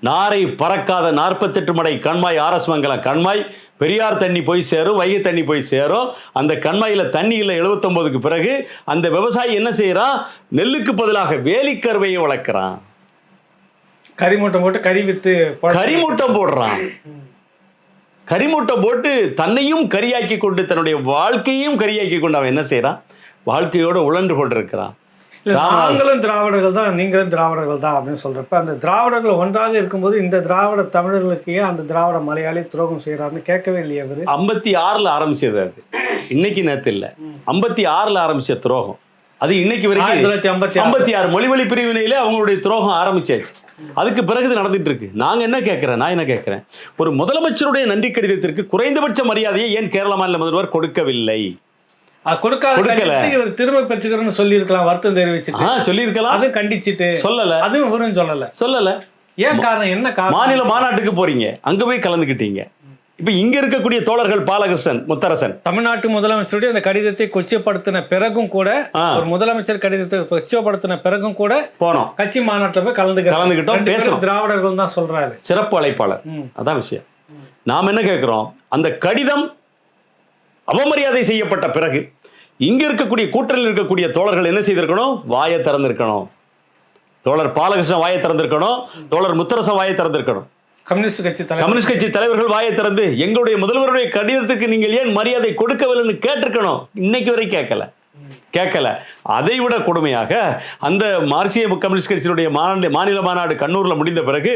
நாரை பறக்காத நாற்பத்தெட்டு மடை கண்மாய் ஆர்எஸ் மங்கலம் கண்மாய். பெரியார் தண்ணி போய் சேரும் வைகை தண்ணி போய் சேரும். அந்த கண்மாயில் தண்ணி இல்லை எழுபத்தொம்போதுக்கு பிறகு அந்த விவசாயி என்ன செய்கிறான் நெல்லுக்கு பதிலாக வேலிக்கருவையை வளர்க்குறான். கறி மூட்டை போட்டு கறி வித்து பொழப்பு- கரிமூட்டை போடுறான். கரிமூட்டை போட்டு தன்னையும் கரியாக்கி கொண்டு தன்னுடைய வாழ்க்கையும் கரியாக்கி கொண்டு அவன் என்ன செய்கிறான் வாழ்க்கையோடு உழன்று கொண்டிருக்கிறான். நாங்களும் திராவிடர்கள் தான் நீங்களும் திராவிடர்கள் தான் அப்படின்னு சொல்றப்ப அந்த திராவிடர்கள் ஒன்றாக இருக்கும்போது இந்த திராவிட தமிழர்களுக்கு ஏன் அந்த திராவிட மலையாளி துரோகம் செய்யறாருன்னு கேட்கவே இல்லையா அவரு? ஐம்பத்தி ஆறில் ஆரம்பிச்சது அது. இன்னைக்கு நேத்து இல்லை. ஐம்பத்தி ஆறில் ஆரம்பிச்ச துரோகம். அது இன்னைக்கு வரைக்கும் தொள்ளாயிரத்தி ஐம்பத்தி ஆறு. ஐம்பத்தி ஆறு மொழிவழி பிரிவினையிலே அவங்களுடைய துரோகம் ஆரம்பிச்சாச்சு. அதுக்கு பிறகு இது நடந்துட்டு இருக்கு நாங்க என்ன கேட்கிறேன்? நான் என்ன கேட்கிறேன்? ஒரு முதலமைச்சருடைய நன்றி கடிதத்திற்கு குறைந்தபட்ச மரியாதையை ஏன் கேரள மாநில முதல்வர் கொடுக்கவில்லை? கொடுக்கல. இவர் திரும்ப பெற்றுக்கிறேன்னு சொல்லியிருக்கலாம் வருத்தம் தெரிவிச்சுட்டு. சொல்லியிருக்கலாம். அதுவும் கண்டிச்சிட்டு. சொல்லல. அதுவும் இவரும் சொல்லல. சொல்லல. ஏன் காரணம்? என்ன காரணம்? மாநில மாநாட்டுக்கு போறீங்க. அங்க போய் கலந்துக்கிட்டீங்க. இப்ப இங்க இருக்கக்கூடிய தோழர்கள் பாலகிருஷ்ணன் முத்தரசன். தமிழ்நாட்டு முதலமைச்சருடைய அந்த கடிதத்தை கொச்சைப்படுத்தின பிறகும் கூட. ஒரு முதலமைச்சர் கடிதத்தை கொச்சைப்படுத்தின பிறகும் கூட போனோம். கட்சி மாநாட்டில் போய் கலந்துக்க கலந்துக்கிட்டோம், பேசணும். திராவிடர்கள் தான் சொல்றாரு. சிறப்பு அழைப்பாளர். அதான் விஷயம். நாம் என்ன கேட்குறோம் அந்த கடிதம் அவமரியாதை செய்யப்பட்ட பிறகு இங்க இருக்கக்கூடிய கூட்டணியில் இருக்கக்கூடிய தோழர்கள் என்ன செய்திருக்கணும்? வாயை திறந்திருக்கணும். தோழர் பாலகிருஷ்ணன் வாயை திறந்திருக்கணும். தோழர் முத்தரசன் வாயை திறந்திருக்கணும். கம்யூனிஸ்ட் கட்சி கம்யூனிஸ்ட் கட்சி தலைவர்கள் வாயை திறந்து எங்களுடைய முதல்வருடைய கடிதத்துக்கு நீங்கள் ஏன் மரியாதை கொடுக்கவில்லைன்னு கேட்டிருக்கணும். இன்னைக்கு வரை கேட்கல. கேட்கல. அதை விட கொடுமையாக அந்த மார்க்சிய கம்யூனிஸ்ட் கட்சியினுடைய மாநாடு மாநில மாநாடு கண்ணூர்ல முடிந்த பிறகு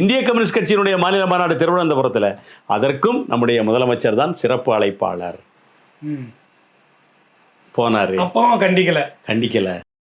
இந்திய கம்யூனிஸ்ட் கட்சியினுடைய மாநில மாநாடு திருவனந்தபுரத்தில். அதற்கும் நம்முடைய முதலமைச்சர் தான் சிறப்பு அழைப்பாளர். போனாரு. அப்பவும் கண்டிக்கல. கண்டிக்கல.